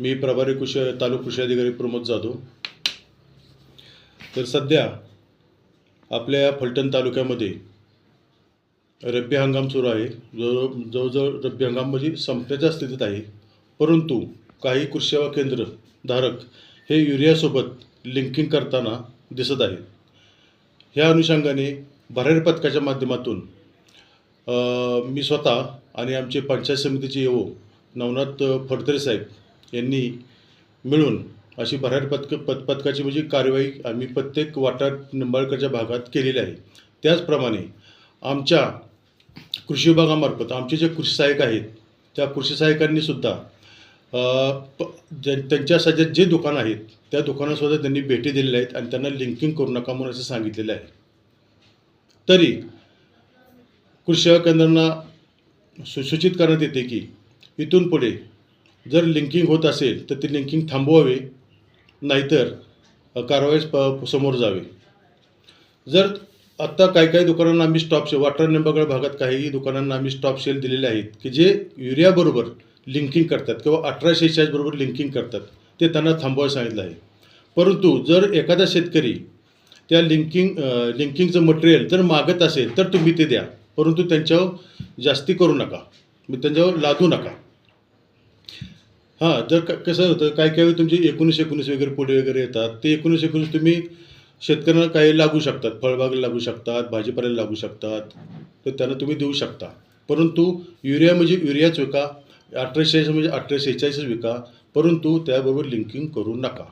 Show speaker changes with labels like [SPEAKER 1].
[SPEAKER 1] मी प्रभारी कृषी तालुका कृषी अधिकारी प्रमोद जाधव. तर सध्या आपल्या या फलटण तालुक्यामध्ये रब्बी हंगाम सुरू आहे. जवळ जवळजवळ रब्बी हंगाम म्हणजे संपण्याच्या स्थितीत आहे. परंतु काही कृषी सेवा केंद्र धारक हे युरियासोबत लिंकिंग करताना दिसत आहेत. ह्या अनुषंगाने भरारी पथकाच्या माध्यमातून मी स्वतः आणि आमचे पंचायत समितीचे येवो नवनाथ फडतरे साहेब यांनी मिळून अशी भरारी पथक पथ पथकाची म्हणजे कार्यवाही आम्ही प्रत्येक वाटा निंबाळकरच्या भागात केलेली आहे. त्याचप्रमाणे आमच्या कृषी विभागामार्फत आमचे जे कृषी सहाय्यक आहेत त्या कृषी सहाय्यकांनीसुद्धा प- त्यांच्या सध्या जे दुकान आहेत त्या दुकानासुद्धा त्यांनी भेटी दिलेल्या आहेत आणि त्यांना लिंकिंग करू नका म्हणून असं सांगितलेलं आहे. तरी कृषी सेवा केंद्रांना सुसूचित करण्यात येते की इथून पुढे जर लिंकिंग होत असेल तर ते लिंकिंग थांबवावे नाहीतर कारवाईस प समोर जावे. जर आत्ता काही काही दुकानांना आम्ही स्टॉप सेल वाटर निंबागड भागात काही दुकानांना आम्ही स्टॉप सेल दिलेले आहेत की जे युरियाबरोबर लिंकिंग करतात किंवा अठराशे बरोबर लिंकिंग करतात ते त्यांना थांबवायला सांगितलं आहे. परंतु जर एखादा शेतकरी त्या लिंकिंग लिंकिंगचं मटेरियल जर मागत असेल तर तुम्ही ते द्या. परंतु त्यांच्यावर जास्ती करू नका. मी त्यांच्यावर लादू नका. हां जर क कसं होतं काय काही वेळी तुमचे एकोणीस एकोणीस वगैरे पुढे वगैरे येतात. ते एकोणीस एकोणीस तुम्ही शेतकऱ्यांना काही लागू शकतात. फळबागेला लागू शकतात भाजीपाल्याला लागू शकतात. तर त्यांना तुम्ही देऊ शकता. परंतु युरिया म्हणजे युरियाच विका अठराशे म्हणजे अठराशे शेहेचाळीसच विका. परंतु त्याबरोबर लिंकिंग करू नका.